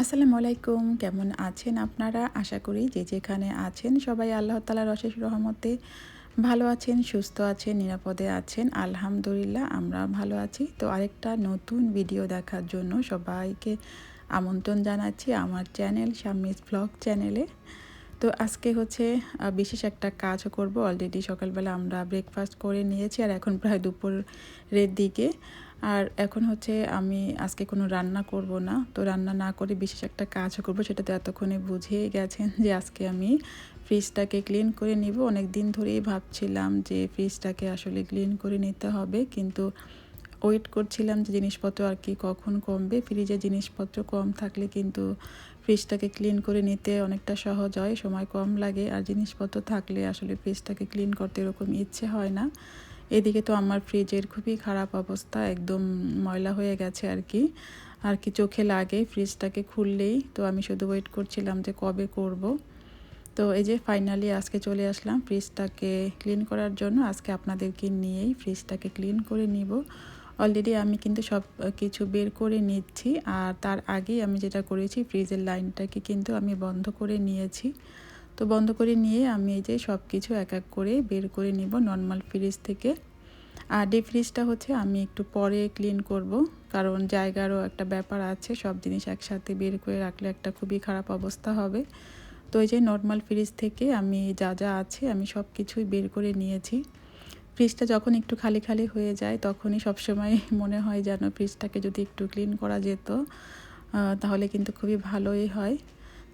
আসসালামু আলাইকুম। কেমন আছেন আপনারা? আশা করি যে যেখানে আছেন সবাই আল্লাহ তালার অশেষ রহমতে ভালো আছেন, সুস্থ আছেন, নিরাপদে আছেন। আলহামদুলিল্লাহ আমরা ভালো আছি। তো আরেকটা নতুন ভিডিও দেখার জন্য সবাইকে আমন্ত্রণ জানাচ্ছি আমার চ্যানেল শামিজ ব্লগ চ্যানেলে। তো আজকে হচ্ছে বিশেষ একটা কাজও করব। অলরেডি সকালবেলা আমরা ব্রেকফাস্ট করে নিয়েছি আর এখন প্রায় দুপুরের দিকে। আর এখন হচ্ছে আমি আজকে কোনো রান্না করব না। তো রান্না না করে বিশেষ একটা কাজ করব সেটা তো এতক্ষণে বুঝেই গেছেন যে আজকে আমি ফ্রিজটাকে ক্লিন করে নিব। অনেক দিন ধরেই ভাবছিলাম যে ফ্রিজটাকে আসলে ক্লিন করে নিতে হবে কিন্তু ওয়েট করছিলাম যে জিনিসপত্র আর কি কখন কমবে। ফ্রিজে জিনিসপত্র কম থাকলে কিন্তু ফ্রিজটাকে ক্লিন করে নিতে অনেকটা সহজ হয়, সময় কম লাগে। আর জিনিসপত্র থাকলে আসলে ফ্রিজটাকে ক্লিন করতে এরকম ইচ্ছে হয় না। এদিকে তো আমার ফ্রিজের খুবই খারাপ অবস্থা, একদম ময়লা হয়ে গেছে আর কি। আর কি চোখে লাগে, ফ্রিজটাকে খুললেই। তো আমি শুধু ওয়েট করছিলাম যে কবে করব। তো এই যে ফাইনালি আজকে চলে আসলাম ফ্রিজটাকে ক্লিন করার জন্য। আজকে আপনাদেরকে নিয়েই ফ্রিজটাকে ক্লিন করে নিব। অলরেডি আমি কিন্তু সব কিছু বের করে নিচ্ছি। আর তার আগেই আমি যেটা করেছি, ফ্রিজের লাইনটাকে কিন্তু আমি বন্ধ করে নিয়েছি। তো বন্ধ করে নিয়ে আমি এই যে সব কিছু এক এক করে বের করে নিব নর্মাল ফ্রিজ থেকে। আর ডিপ ফ্রিজটা হচ্ছে আমি একটু পরে ক্লিন করব, কারণ জায়গারও একটা ব্যাপার আছে, সব জিনিস একসাথে বের করে রাখলে একটা খুবই খারাপ অবস্থা হবে। তো এই যে নর্মাল ফ্রিজ থেকে আমি যা যা আছে আমি সব কিছুই বের করে নিয়েছি। ফ্রিজটা যখন একটু খালি খালি হয়ে যায়, তখনই সবসময় মনে হয় যেন ফ্রিজটাকে যদি একটু ক্লিন করা যেত তাহলে কিন্তু খুবই ভালোই হয়।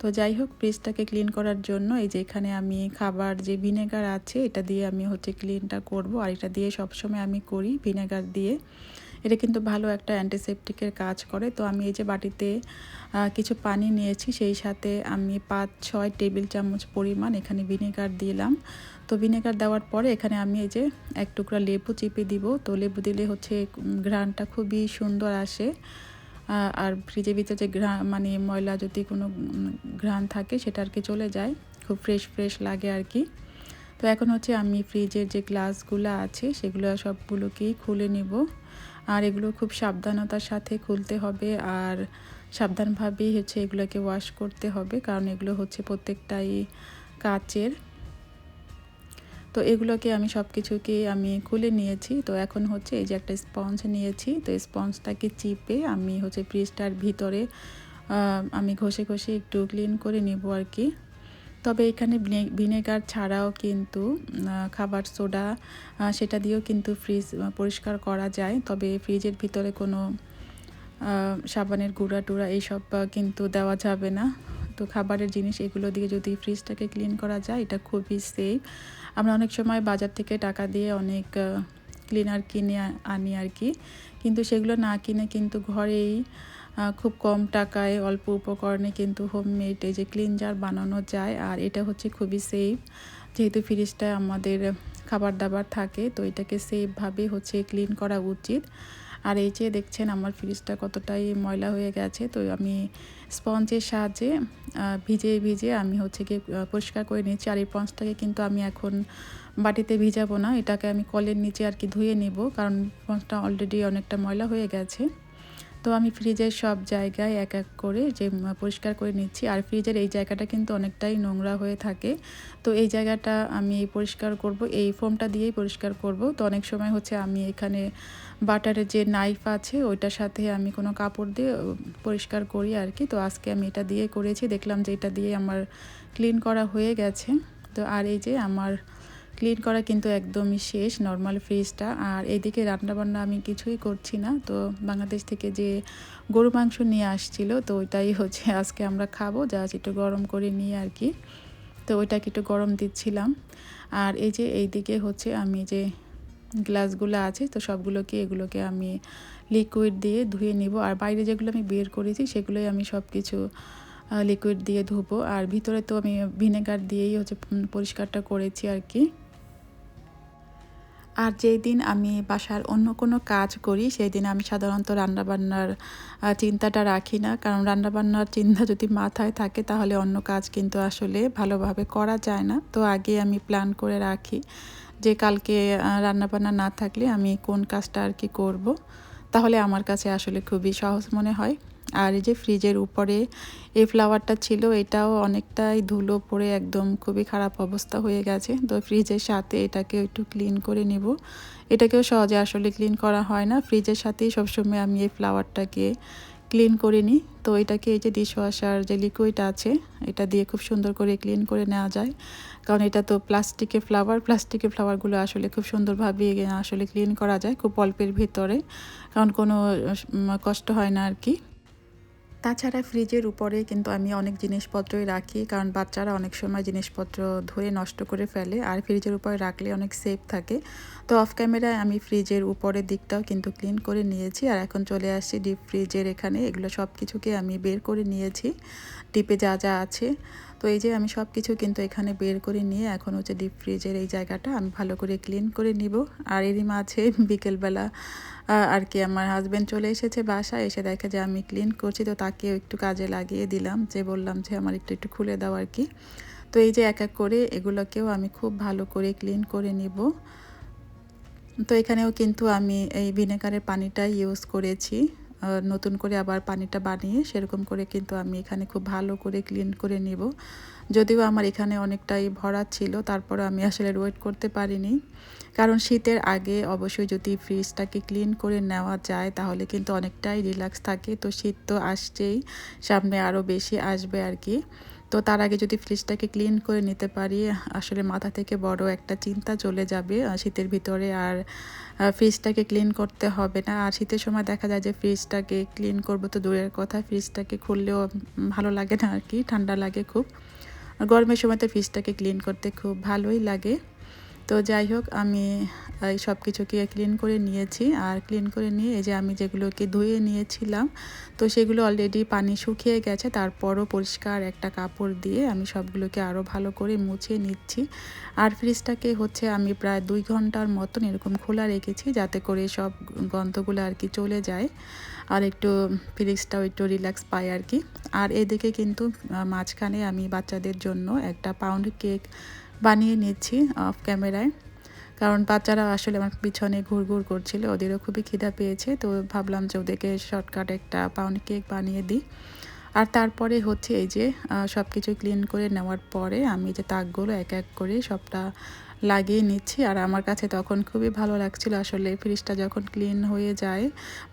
তো যাই হোক ফ্রিজটাকে ক্লিন করার জন্য এই যে এখানে আমি খাবার যে ভিনেগার আছে, এটা দিয়ে আমি হচ্ছে ক্লিনটা করব। আর এটা দিয়ে সবসময় আমি করি ভিনেগার দিয়ে। এটা কিন্তু ভালো একটা অ্যান্টিসেপটিকের কাজ করে। তো আমি এই যে বাটিতে কিছু পানি নিয়েছি, সেই সাথে আমি পাঁচ ছয় টেবিল চামচ পরিমাণ এখানে ভিনেগার দিলাম। তো ভিনেগার দেওয়ার পরে এখানে আমি এই যে এক টুকরা লেবু চিপে দিব। তো লেবু দিলে হচ্ছে ঘ্রাণটা খুবই সুন্দর আসে। আর ফ্রিজের ভিতরে যে ঘ্রাণ মানে ময়লা যদি কোনো ঘ্রাণ থাকে সেটা আর কি চলে যায়। খুব ফ্রেশ ফ্রেশ লাগে আর কি। তো এখন হচ্ছে আমি ফ্রিজের যে গ্লাসগুলো আছে সেগুলো সবগুলোকেই খুলে নেব। আর এগুলো খুব সাবধানতার সাথে খুলতে হবে আর সাবধানভাবেই হচ্ছে এগুলোকে ওয়াশ করতে হবে। কারণ এগুলো হচ্ছে প্রত্যেকটাই কাচের। তো এগুলোকে আমি সব কিছুকে আমি খুলে নিয়েছি। তো এখন হচ্ছে এই যে একটা স্পঞ্জ নিয়েছি। তো স্পঞ্জটাকে চিপে আমি হচ্ছে ফ্রিজটার ভিতরে আমি ঘষে ঘষে একটু ক্লিন করে নেব আর কি তবে এখানে ভিনেগার ছাড়াও কিন্তু খাবার সোডা সেটা দিয়েও কিন্তু ফ্রিজ পরিষ্কার করা যায়। তবে ফ্রিজের ভিতরে কোনো সাবানের গুঁড়া টুড়া এইসব কিন্তু দেওয়া যাবে না। তো খাবারের জিনিস এগুলো দিয়ে যদি ফ্রিজটাকে ক্লিন করা যায়, এটা খুবই সেফ আমরা অনেক সময় বাজার থেকে টাকা দিয়ে অনেক ক্লিনার কিনে আনি আর কি। কিন্তু সেগুলো না কিনে কিন্তু ঘরেই খুব কম টাকায়, অল্প উপকরণে কিন্তু হোমমেড এই যে ক্লিনজার বানানো যায়। আর এটা হচ্ছে খুবই সেফ যেহেতু ফ্রিজটায় আমাদের খাবার দাবার থাকে, তো এটাকে সেফভাবে হচ্ছে ক্লিন করা উচিত। আর এই যে দেখছেন আমার ফ্রিজটা কতটাই ময়লা হয়ে গেছে, তো আমি স্পঞ্জের সাহায্যে ভিজে ভিজে আমি হচ্ছে গিয়ে পরিষ্কার করে নিয়েছি। আর এই পঞ্চটাকে কিন্তু আমি এখন বাটিতে ভিজাবো না, এটাকে আমি কলের নিচে আর কি ধুয়ে নেব, কারণ পঞ্চটা অলরেডি অনেকটা ময়লা হয়ে গেছে। তো আমি ফ্রিজের সব জায়গায় এক এক করে যে পরিষ্কার করে নিচ্ছি। আর ফ্রিজের এই জায়গাটা কিন্তু অনেকটাই নোংরা হয়ে থাকে। তো এই জায়গাটা আমি পরিষ্কার করব, এই ফোমটা দিয়েই পরিষ্কার করব। তো অনেক সময় হচ্ছে আমি এখানে বাটারের যে নাইফ আছে, ওইটার সাথে আমি কোনো কাপড় দিয়ে পরিষ্কার করি আর কি। তো আজকে আমি এটা দিয়ে করেছি। দেখলাম যে এটা দিয়ে আমার ক্লিন করা হয়ে গেছে। তো আর এই যে আমার ক্লিন করা কিন্তু একদমই শেষ নর্মাল ফ্রিজটা আর এইদিকে রান্নাবান্না আমি কিছুই করছি না। তো বাংলাদেশ থেকে যে গরু মাংস নিয়ে আসছিল, তো ওইটাই হচ্ছে আজকে আমরা খাব। জাস্ট একটু গরম করে নিয়ে আর কি। তো ওইটাকে একটু গরম দিচ্ছিলাম। আর এই যে এই দিকে হচ্ছে আমি যে গ্লাসগুলো আছে, তো সবগুলোকে এগুলোকে আমি লিকুইড দিয়ে ধুয়ে নিব। আর বাইরে যেগুলো আমি বের করেছি, সেগুলোই আমি সব কিছু লিকুইড দিয়ে ধুবো। আর ভিতরে তো আমি ভিনেগার দিয়েই হচ্ছে পরিষ্কারটা করেছি আর কি। আর যেই দিন আমি বাসার অন্য কোনো কাজ করি, সেই দিন আমি সাধারণত রান্নাবান্নার চিন্তাটা রাখি না। কারণ রান্নাবান্নার চিন্তা যদি মাথায় থাকে, তাহলে অন্য কাজ কিন্তু আসলে ভালোভাবে করা যায় না। তো আগে আমি প্ল্যান করে রাখি যে কালকে রান্নাবান্না না থাকলে আমি কোন কাজটা আর কি করব। তাহলে আমার কাছে আসলে খুবই সহজ মনে হয়। আর এই যে ফ্রিজের উপরে এই ফ্লাওয়ারটা ছিল, এটাও অনেকটাই ধুলো পড়ে একদম খুবই খারাপ অবস্থা হয়ে গেছে। তো ফ্রিজের সাথে এটাকে একটু ক্লিন করে নেব। এটাকেও সহজে আসলে ক্লিন করা হয় না। ফ্রিজের সাথেই সবসময় আমি এই ফ্লাওয়ারটাকে ক্লিন করে নিই। তো এটাকে এই যে ডিশওয়াশার যে লিকুইড আছে, এটা দিয়ে খুব সুন্দর করে ক্লিন করে নেওয়া যায়। কারণ এটা তো প্লাস্টিকের ফ্লাওয়ার প্লাস্টিকের ফ্লাওয়ারগুলো আসলে খুব সুন্দরভাবে আসলে ক্লিন করা যায় খুব অল্পের ভিতরে। কারণ কোনো কষ্ট হয় না আর কি। তাছাড়া ফ্রিজের উপরে কিন্তু আমি অনেক জিনিসপত্রই রাখি, কারণ বাচ্চারা অনেক সময় জিনিসপত্র ধরে নষ্ট করে ফেলে আর ফ্রিজের উপরে রাখলে অনেক সেফ থাকে। তো অফ ক্যামেরায় আমি ফ্রিজের উপরের দিকটাও কিন্তু ক্লিন করে নিয়েছি আর এখন চলে আসছি ডিপ ফ্রিজের এখানে। এগুলো সব কিছুকে আমি বের করে নিয়েছি ডিপে যা যা আছে। তো এই যে আমি সব কিছু কিন্তু এখানে বের করে নিয়ে এখন হচ্ছে ডিপ ফ্রিজের এই জায়গাটা আমি ভালো করে ক্লিন করে নিব। আর এরই মাঝে বিকেলবেলা আর কি আমার হাজব্যান্ড চলে এসেছে বাসায়, এসে দেখে যে আমি ক্লিন করছি, তো তাকেও একটু কাজে লাগিয়ে দিলাম। যে বললাম যে আমার একটু একটু খুলে দাও আর কি। তো এই যে এক এক করে এগুলোকেও আমি খুব ভালো করে ক্লিন করে নিব। তো এখানেও কিন্তু আমি এই ভিনেগারের পানিটাই ইউজ করেছি। নতুন করে আবার পানিটা বানিয়ে সেরকম করে কিন্তু আমি এখানে খুব ভালো করে ক্লিন করে নিব। যদিও আমার এখানে অনেকটাই ভরা ছিল তারপরে আমি আসলে ওয়েট করতে পারিনি। কারণ শীতের আগে অবশ্যই যদি ফ্রিজটাকে ক্লিন করে নেওয়া যায়, তাহলে কিন্তু অনেকটাই রিল্যাক্স থাকে। তো শীত তো আসছেই, সামনে আরও বেশি আসবে আর কি। তো তার আগে যদি ফ্রিজটাকে ক্লিন করে নিতে পারি, আসলে মাথা থেকে বড় একটা চিন্তা চলে যাবে শীতের ভিতরে আর ফ্রিজটাকে ক্লিন করতে হবে না। আর শীতের সময় দেখা যায় যে ফ্রিজটাকে ক্লিন করব তো দূরের কথা ফ্রিজটাকে খুললেও ভালো লাগে না আর কি, ঠান্ডা লাগে খুব। গরমের সময় তো ফিশটাকে ক্লিন করতে খুব ভালোই লাগে। তো যাই হোক, আমি এই সব কিছুকে ক্লিন করে নিয়েছি। আর ক্লিন করে নিয়ে এই যে আমি যেগুলোকে ধুয়ে নিয়েছিলাম, তো সেগুলো অলরেডি পানি শুকিয়ে গেছে। তারপরও পরিষ্কার একটা কাপড় দিয়ে আমি সবগুলোকে আরও ভালো করে মুছে নিচ্ছি। আর ফ্রিজটাকে হচ্ছে আমি প্রায় দুই ঘণ্টার মতন এরকম খোলা রেখেছি, যাতে করে সব গন্ধগুলো আর কি চলে যায়। আর একটু ফ্রিজটাও একটু রিল্যাক্স পায় আর কি। আর এদিকে কিন্তু মাঝখানে আমি বাচ্চাদের জন্য একটা পাউন্ড কেক বানিয়ে নিচ্ছি অফ ক্যামেরায় কারণ বাচ্চারা আসলে আমার পিছনে ঘুরঘুর করছিল, ওদেরও খুবই খিদা পেয়েছে, তো ভাবলাম যে ওদেরকে শর্টকাট একটা পাউন্ড কেক বানিয়ে দিই। আর তারপরে হচ্ছে এই যে সব কিছু ক্লিন করে নেওয়ার পরে আমি যে তাকগুলো এক এক করে সবটা লাগিয়ে নিচ্ছি। আর আমার কাছে তখন খুবই ভালো লাগছিল আসলে ফ্রিজটা যখন ক্লিন হয়ে যায়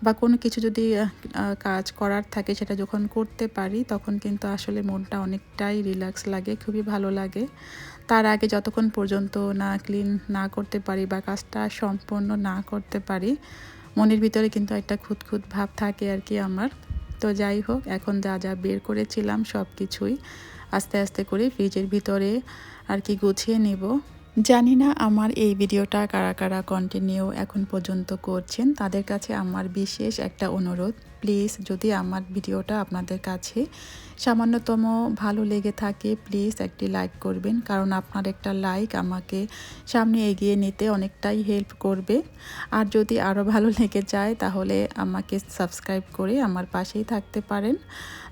বা কোনো কিছু যদি কাজ করার থাকে সেটা যখন করতে পারি, তখন কিন্তু আসলে মনটা অনেকটাই রিল্যাক্স লাগে, খুবই ভালো লাগে। তার আগে যতক্ষণ পর্যন্ত না ক্লিন না করতে পারি বা কাজটা সম্পন্ন না করতে পারি, মনের ভিতরে কিন্তু একটা খুঁতখুত ভাব থাকে আর কি আমার। তো যাই হোক, এখন যা যা বের করেছিলাম সব কিছুই আস্তে আস্তে করে ফ্রিজের ভিতরে আর কি গুছিয়ে নেব। জানি না আমার এই ভিডিওটা কারা কারা কন্টিনিউ এখন পর্যন্ত করছেন, তাদের কাছে আমার বিশেষ একটা অনুরোধ। প্লিজ যদি আমার ভিডিওটা আপনাদের কাছে সামান্যতম ভালো লেগে থাকে, প্লিজ একটি লাইক করবেন। কারণ আপনার একটা লাইক আমাকে সামনে এগিয়ে নিতে অনেকটাই হেল্প করবে। আর যদি আরও ভালো লেগে যায়, তাহলে আমাকে সাবস্ক্রাইব করে আমার পাশেই থাকতে পারেন।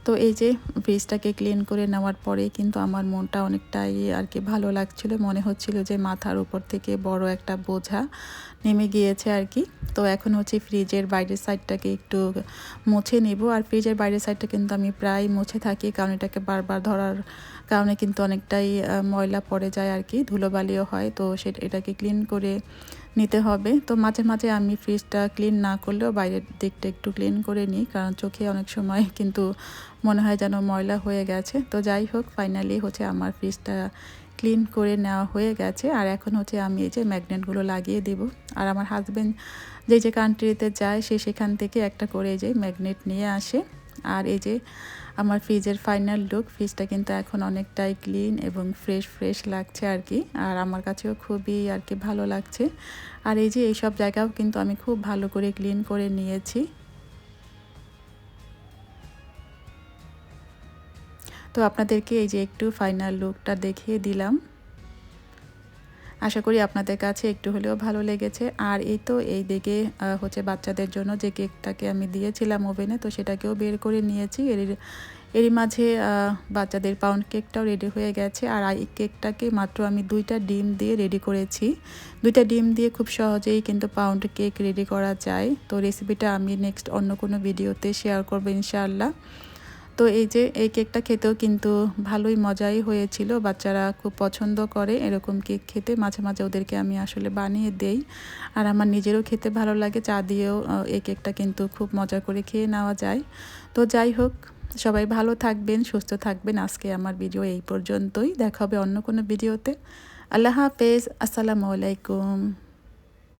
তো এই যে ফ্রিজটাকে ক্লিন করে নেওয়ার পরে কিন্তু আমার মনটা অনেকটাই আর কি ভালো লাগছিল। মনে হচ্ছিল যে মাথার উপর থেকে বড় একটা বোঝা নেমে গিয়েছে আর কি। তো এখন হচ্ছে ফ্রিজের বাইরের সাইডটাকে একটু মুছে নেব। আর ফ্রিজের বাইরের সাইডটা কিন্তু আমি প্রায় মুছে থাকি, কারণ এটাকে বারবার ধরার কারণে কিন্তু অনেকটাই ময়লা পড়ে যায় আর কি ধুলোবালিও হয়। তো সেটা এটাকে ক্লিন করে নিতে হবে। তো মাঝে মাঝে আমি ফ্রিজটা ক্লিন না করলেও বাইরের দিকটা একটু ক্লিন করে নিই। কারণ চোখে অনেক সময় কিন্তু মনে হয় যেন ময়লা হয়ে গেছে। তো যাই হোক ফাইনালি হচ্ছে আমার ফ্রিজটা ক্লিন করে নেওয়া হয়ে গেছে। আর এখন হচ্ছে আমি এই যে ম্যাগনেটগুলো লাগিয়ে দেব। আর আমার হাজব্যান্ড যে যে কান্ট্রিতে যায়, সে সেখান থেকে একটা করে এই যে ম্যাগনেট নিয়ে আসে। আর এই যে আমার ফ্রিজের ফাইনাল লুক ফ্রিজটা কিন্তু এখন অনেকটাই ক্লিন এবং ফ্রেশ ফ্রেশ লাগছে আর কি। আর আমার কাছেও খুবই আর কি ভালো লাগছে। আর এই যে এইসব জায়গাও কিন্তু আমি খুব ভালো করে ক্লিন করে নিয়েছি। তো আপনাদেরকে এই যে একটু ফাইনাল লুকটা দেখিয়ে দিলাম। আশা করি আপনাদের কাছে একটু হলেও ভালো লেগেছে। আর এই তো এই দিকে হচ্ছে বাচ্চাদের জন্য যে কেকটাকে আমি দিয়েছিলাম ওভেনে, তো সেটাকেও বের করে নিয়েছি। এর এরই মাঝে বাচ্চাদের পাউন্ড কেকটাও রেডি হয়ে গেছে। আর এই কেকটাকে মাত্র আমি দুইটা ডিম দিয়ে রেডি করেছি। দুইটা ডিম দিয়ে খুব সহজেই কিন্তু পাউন্ড কেক রেডি করা যায়। তো রেসিপিটা আমি নেক্সট অন্য কোনো ভিডিওতে শেয়ার করব ইনশাআল্লাহ। তো এই যে এই কেকটা খেতেও কিন্তু ভালোই মজাই হয়েছিল। বাচ্চারা খুব পছন্দ করে এরকম কেক খেতে। মাঝে মাঝে ওদেরকে আমি আসলে বানিয়ে দেই। আর আমার নিজেরও খেতে ভালো লাগে। চা দিয়েও এই কেকটা কিন্তু খুব মজা করে খেয়ে নেওয়া যায়। তো যাই হোক, সবাই ভালো থাকবেন, সুস্থ থাকবেন। আজকে আমার ভিডিও এই পর্যন্তই। দেখা হবে অন্য কোনো ভিডিওতে। আল্লাহ হাফেজ। আসসালামু আলাইকুম।